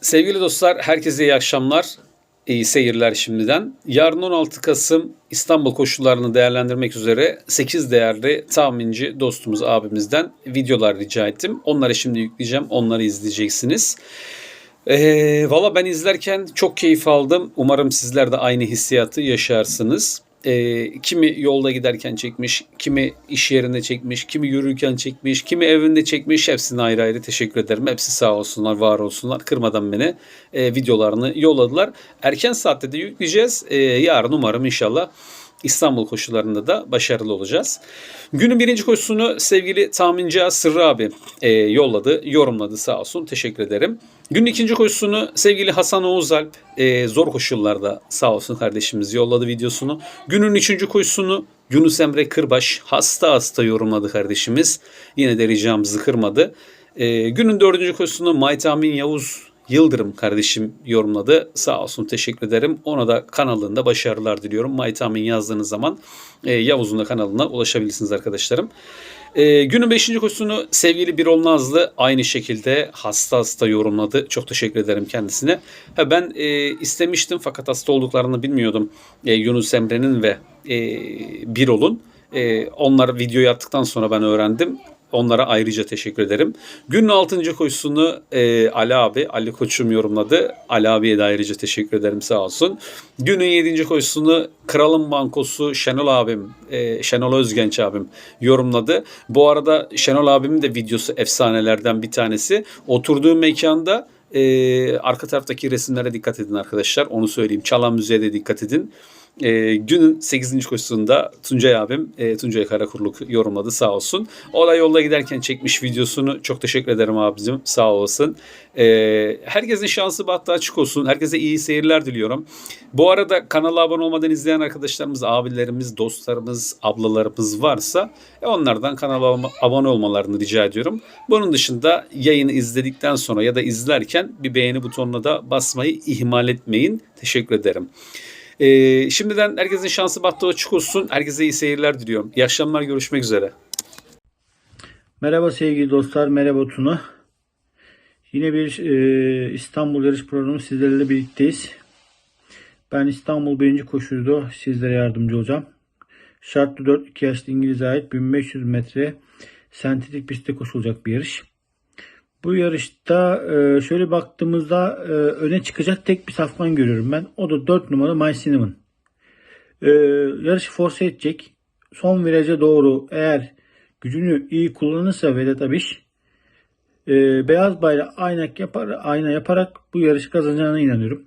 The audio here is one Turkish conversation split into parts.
Sevgili dostlar, herkese iyi akşamlar, iyi seyirler şimdiden. Yarın 16 Kasım İstanbul koşullarını değerlendirmek üzere 8 değerli tahminci dostumuz abimizden videolar rica ettim. Onları şimdi yükleyeceğim, onları izleyeceksiniz. Ee, Valla ben izlerken çok keyif aldım. Umarım sizler de aynı hissiyatı yaşarsınız. Ee, kimi yolda giderken çekmiş, kimi iş yerinde çekmiş, kimi yürürken çekmiş, kimi evinde çekmiş. Hepsine ayrı ayrı teşekkür ederim. Hepsi sağ olsunlar, var olsunlar. Kırmadan beni e, videolarını yolladılar. Erken saatte de yükleyeceğiz. Ee, yarın umarım inşallah İstanbul koşularında da başarılı olacağız. Günün birinci koşusunu sevgili tahminci Sırrı abi e, yolladı, yorumladı sağ olsun. Teşekkür ederim. Günün ikinci koşusunu sevgili Hasan Oğuzalp e, zor koşullarda sağ olsun kardeşimiz yolladı videosunu. Günün üçüncü koşusunu Yunus Emre Kırbaş hasta hasta yorumladı kardeşimiz. Yine de ricamızı kırmadı. E, günün dördüncü koşusunu Maytamin Yavuz Yıldırım kardeşim yorumladı. Sağ olsun teşekkür ederim. Ona da kanalında başarılar diliyorum. Maytamin yazdığınız zaman e, Yavuz'un da kanalına ulaşabilirsiniz arkadaşlarım. E, günün 5. koşusunu sevgili Birol Nazlı aynı şekilde hasta hasta yorumladı. Çok teşekkür ederim kendisine. Ha, ben e, istemiştim fakat hasta olduklarını bilmiyordum. E, Yunus Emre'nin ve e, Birol'un. E, onlar videoyu attıktan sonra ben öğrendim. Onlara ayrıca teşekkür ederim. Günün 6. koşusunu e, Ali abi, Ali Koçum yorumladı. Ali abiye de ayrıca teşekkür ederim sağ olsun. Günün 7. koşusunu Kralın Bankosu Şenol abim, e, Şenol Özgenç abim yorumladı. Bu arada Şenol abimin de videosu efsanelerden bir tanesi. Oturduğu mekanda e, arka taraftaki resimlere dikkat edin arkadaşlar. Onu söyleyeyim. Çalan müziğe de dikkat edin. E, günün 8. koşusunda Tuncay abim, e, Tuncay Karakurluk yorumladı sağ olsun. O da yolda giderken çekmiş videosunu. Çok teşekkür ederim abicim sağ olsun. E, herkesin şansı bahtı açık olsun. Herkese iyi seyirler diliyorum. Bu arada kanala abone olmadan izleyen arkadaşlarımız, abilerimiz, dostlarımız, ablalarımız varsa e, onlardan kanala abone olmalarını rica ediyorum. Bunun dışında yayını izledikten sonra ya da izlerken bir beğeni butonuna da basmayı ihmal etmeyin. Teşekkür ederim. Ee, şimdiden herkesin şansı bahtı açık olsun. Herkese iyi seyirler diliyorum. İyi akşamlar görüşmek üzere. Merhaba sevgili dostlar, merhaba Tuna. Yine bir e, İstanbul yarış programı sizlerle birlikteyiz. Ben İstanbul 1. koşuda sizlere yardımcı olacağım. Şartlı 4 2 yaşlı İngiliz'e ait 1500 metre sentetik pistte koşulacak bir yarış. Bu yarışta e, şöyle baktığımızda e, öne çıkacak tek bir safkan görüyorum ben. O da 4 numara My Cinnamon. E, yarışı force edecek. Son viraja doğru eğer gücünü iyi kullanırsa Vedat Abiş beyaz bayrağı aynak yapar, ayna yaparak bu yarışı kazanacağına inanıyorum.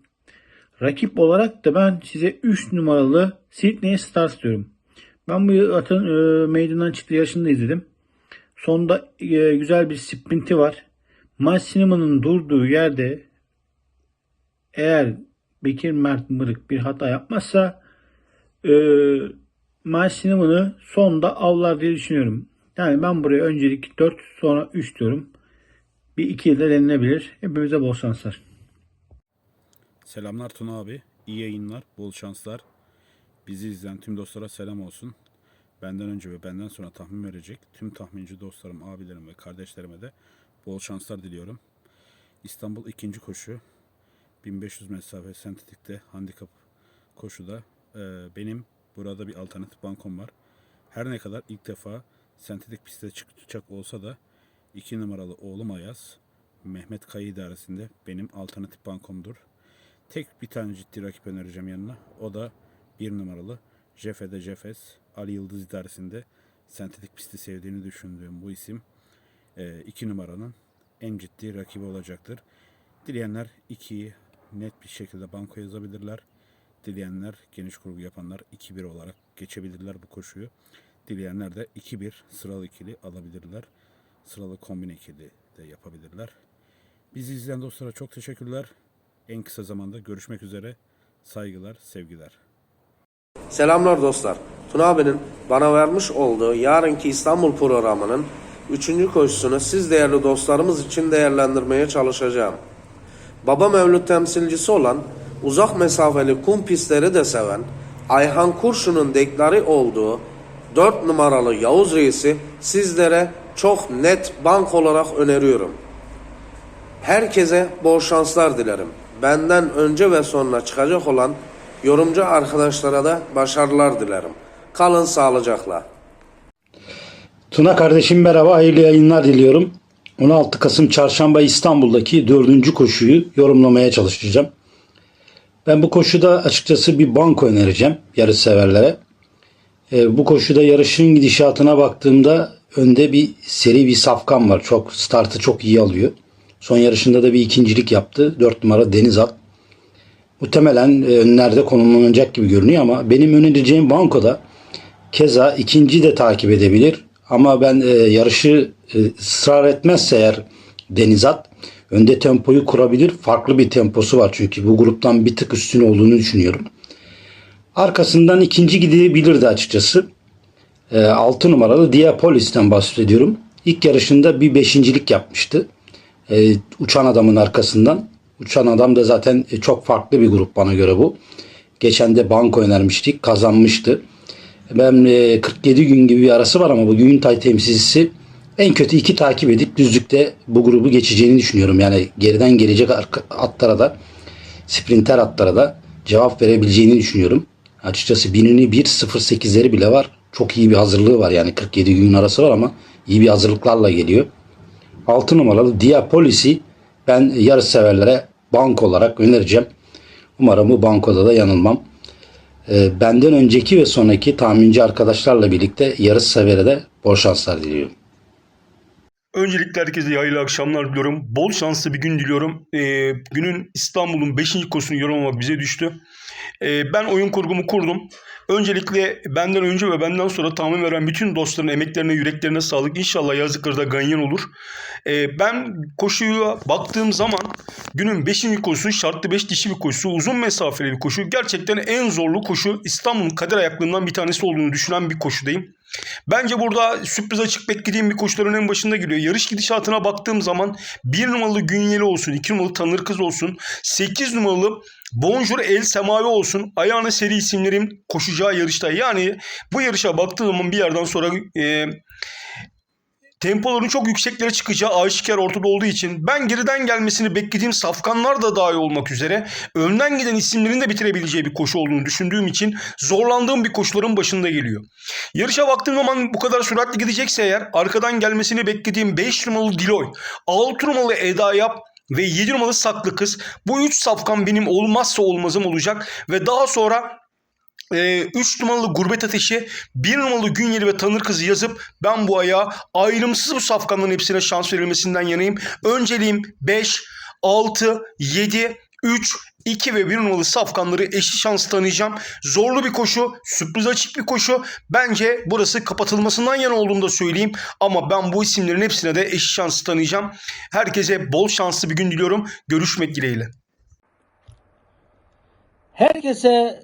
Rakip olarak da ben size 3 numaralı Sydney Stars diyorum. Ben bu atın e, meydandan çıktığı yarışını da izledim. Sonda güzel bir sprinti var. Massimo'nun durduğu yerde eğer Bekir Mert Mırık bir hata yapmazsa e, Massimo'nu sonda avlar diye düşünüyorum. Yani ben buraya öncelik 4 sonra 3 diyorum. Bir 2 yılda denilebilir. Hepimize bol şanslar. Selamlar Tuna abi. İyi yayınlar, bol şanslar. Bizi izleyen tüm dostlara selam olsun. Benden önce ve benden sonra tahmin verecek tüm tahminci dostlarım, abilerim ve kardeşlerime de bol şanslar diliyorum. İstanbul ikinci koşu 1500 mesafe sentetikte handikap koşuda e, benim burada bir alternatif bankom var. Her ne kadar ilk defa sentetik pistte çıkacak olsa da 2 numaralı oğlum Ayaz Mehmet Kayı idaresinde benim alternatif bankomdur. Tek bir tane ciddi rakip önereceğim yanına. O da bir numaralı Jefe'de Jefes Ali Yıldız idaresinde sentetik pisti sevdiğini düşündüğüm bu isim 2 numaranın en ciddi rakibi olacaktır. Dileyenler 2'yi net bir şekilde banko yazabilirler. Dileyenler geniş kurgu yapanlar 2-1 olarak geçebilirler bu koşuyu. Dileyenler de 2-1 sıralı ikili alabilirler. Sıralı kombin ikili de yapabilirler. Bizi izleyen dostlara çok teşekkürler. En kısa zamanda görüşmek üzere. Saygılar, sevgiler. Selamlar dostlar. Tuna abinin bana vermiş olduğu yarınki İstanbul programının 3. koşusunu siz değerli dostlarımız için değerlendirmeye çalışacağım. Baba Mevlüt temsilcisi olan uzak mesafeli kum pistleri de seven Ayhan Kurşun'un dekları olduğu 4 numaralı Yavuz Reis'i sizlere çok net bank olarak öneriyorum. Herkese bol şanslar dilerim. Benden önce ve sonra çıkacak olan yorumcu arkadaşlara da başarılar dilerim. Kalın sağlıcakla. Tuna kardeşim merhaba, hayırlı yayınlar diliyorum. 16 Kasım Çarşamba İstanbul'daki dördüncü koşuyu yorumlamaya çalışacağım. Ben bu koşuda açıkçası bir banko önereceğim yarış severlere. Ee, bu koşuda yarışın gidişatına baktığımda önde bir seri bir safkan var. Çok startı çok iyi alıyor. Son yarışında da bir ikincilik yaptı. 4 numara Deniz At. Muhtemelen e, önlerde konumlanacak gibi görünüyor ama benim önereceğim bankoda Keza ikinci de takip edebilir. Ama ben e, yarışı e, ısrar etmezse eğer Denizat önde tempoyu kurabilir. Farklı bir temposu var çünkü bu gruptan bir tık üstün olduğunu düşünüyorum. Arkasından ikinci gidebilirdi açıkçası. E, 6 numaralı Diapolis'ten bahsediyorum. İlk yarışında bir beşincilik yapmıştı. E, uçan adamın arkasından. Uçan adam da zaten e, çok farklı bir grup bana göre bu. Geçen de banko önermiştik. Kazanmıştı. Ben e, 47 gün gibi bir arası var ama bu Güntay temsilcisi en kötü iki takip edip düzlükte bu grubu geçeceğini düşünüyorum. Yani geriden gelecek atlara da sprinter atlara da cevap verebileceğini düşünüyorum. Açıkçası binini 1.08'leri bile var. Çok iyi bir hazırlığı var yani 47 gün arası var ama iyi bir hazırlıklarla geliyor. 6 numaralı Diapolis'i ben yarış severlere bank olarak önereceğim. Umarım bu bankoda da yanılmam. Ee, benden önceki ve sonraki tahminci arkadaşlarla birlikte yarış severe de bol şanslar diliyorum. Öncelikle herkese hayırlı akşamlar diliyorum. Bol şanslı bir gün diliyorum. Ee, günün İstanbul'un 5. koşusunu yorumlamak bize düştü. Ee, ben oyun kurgumu kurdum. Öncelikle benden önce ve benden sonra tahmin veren bütün dostların emeklerine, yüreklerine sağlık. İnşallah yazıklarda ganyan olur. Ee, ben koşuya baktığım zaman günün 5. koşusu şartlı 5 dişi bir koşusu. Uzun mesafeli bir koşu. Gerçekten en zorlu koşu İstanbul'un kader ayaklığından bir tanesi olduğunu düşünen bir koşudayım. Bence burada sürpriz açık beklediğim bir koşuların en başında geliyor. Yarış gidişatına baktığım zaman 1 numaralı Günyeli olsun, 2 numaralı Tanır Kız olsun, 8 numaralı Bonjour El Semavi olsun. Ayağına seri isimlerin koşacağı yarışta. Yani bu yarışa baktığım zaman bir yerden sonra e, tempoların çok yükseklere çıkacağı aşikar ortada olduğu için ben geriden gelmesini beklediğim safkanlar da dahil olmak üzere önden giden isimlerin de bitirebileceği bir koşu olduğunu düşündüğüm için zorlandığım bir koşuların başında geliyor. Yarışa baktığım zaman bu kadar süratli gidecekse eğer arkadan gelmesini beklediğim 5 numaralı Diloy, 6 numaralı Eda Yap ve 7 numaralı Saklı Kız bu 3 safkan benim olmazsa olmazım olacak ve daha sonra 3 numaralı Gurbet Ateşi, 1 numaralı Günyeli ve Tanır Kızı yazıp ben bu ayağa ayrımsız bu safkanların hepsine şans verilmesinden yanayım. Önceliğim 5, 6, 7, 3, 2 ve 1 numaralı safkanları eşit şans tanıyacağım. Zorlu bir koşu, sürpriz açık bir koşu. Bence burası kapatılmasından yana olduğunu da söyleyeyim. Ama ben bu isimlerin hepsine de eşit şans tanıyacağım. Herkese bol şanslı bir gün diliyorum. Görüşmek dileğiyle. Herkese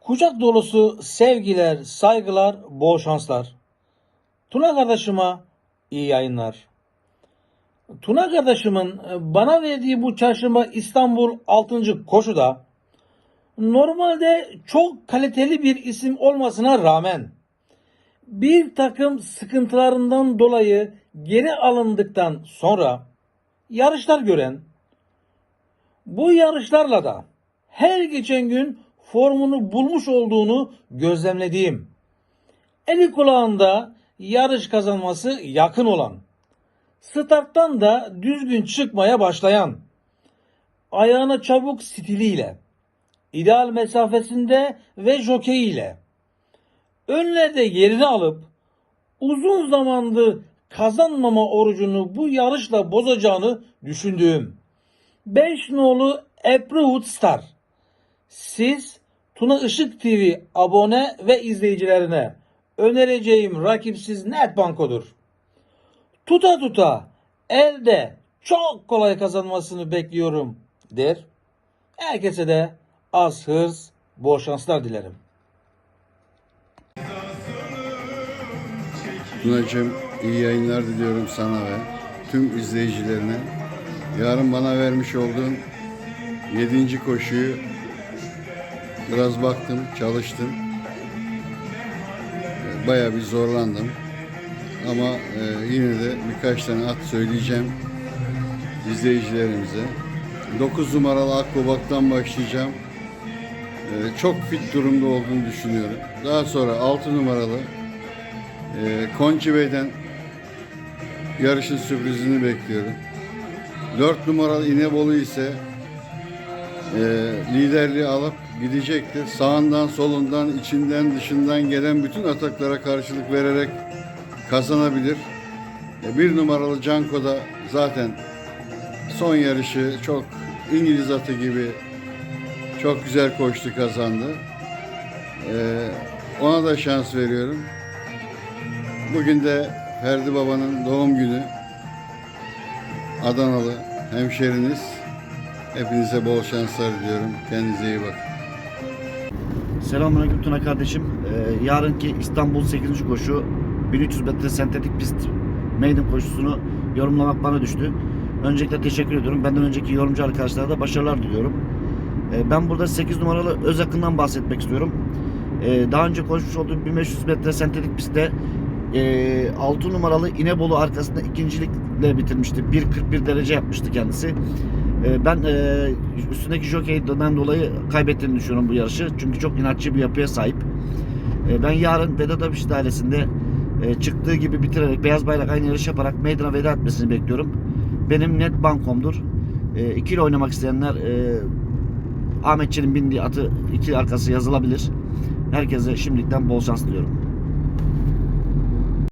kucak dolusu sevgiler, saygılar, bol şanslar. Tuna kardeşime iyi yayınlar. Tuna kardeşimin bana verdiği bu çarşamba İstanbul 6. koşuda normalde çok kaliteli bir isim olmasına rağmen bir takım sıkıntılarından dolayı geri alındıktan sonra yarışlar gören bu yarışlarla da her geçen gün formunu bulmuş olduğunu gözlemlediğim, eli kulağında yarış kazanması yakın olan, starttan da düzgün çıkmaya başlayan, ayağına çabuk stiliyle, ideal mesafesinde ve jokeyiyle, önlerde yerini alıp uzun zamandır kazanmama orucunu bu yarışla bozacağını düşündüğüm 5 nolu Applewood Star. Siz Tuna Işık TV abone ve izleyicilerine önereceğim rakipsiz net bankodur. Tuta tuta elde çok kolay kazanmasını bekliyorum der. Herkese de az hırs, bol şanslar dilerim. Tunacığım iyi yayınlar diliyorum sana ve tüm izleyicilerine. Yarın bana vermiş olduğun 7. koşuyu biraz baktım, çalıştım. Baya bir zorlandım. Ama e, yine de birkaç tane at söyleyeceğim. izleyicilerimize. 9 numaralı Akbabak'tan başlayacağım. Ee, çok fit durumda olduğunu düşünüyorum. Daha sonra 6 numaralı e, Konçi Bey'den yarışın sürprizini bekliyorum. 4 numaralı İnebolu ise e, liderliği alıp gidecektir. Sağından, solundan, içinden, dışından gelen bütün ataklara karşılık vererek kazanabilir. E, bir numaralı Canko da zaten son yarışı çok İngiliz atı gibi çok güzel koştu kazandı. E, ona da şans veriyorum. Bugün de Ferdi Baba'nın doğum günü. Adanalı hemşeriniz. Hepinize bol şanslar diliyorum. Kendinize iyi bakın. Selamünaleyküm Tuna kardeşim. Ee, yarınki İstanbul 8. koşu 1300 metre sentetik pist maiden koşusunu yorumlamak bana düştü. Öncelikle teşekkür ediyorum. Benden önceki yorumcu arkadaşlara da başarılar diliyorum. Ee, ben burada 8 numaralı öz akından bahsetmek istiyorum. Ee, daha önce koşmuş olduğum 1500 metre sentetik pistte e, 6 numaralı İnebolu arkasında ikincilikle bitirmişti. 1.41 derece yapmıştı kendisi. Ee, Ben e, üstündeki jokeyden dolayı kaybettiğini düşünüyorum bu yarışı. Çünkü çok inatçı bir yapıya sahip. E, Ben yarın Vedat Abiş dairesinde e, çıktığı gibi bitirerek beyaz bayrak aynı yarış yaparak meydana veda etmesini bekliyorum. Benim net bankomdur. E, ikili oynamak isteyenler e, Ahmetçi'nin bindiği atı iki arkası yazılabilir. Herkese şimdilikten bol şans diliyorum.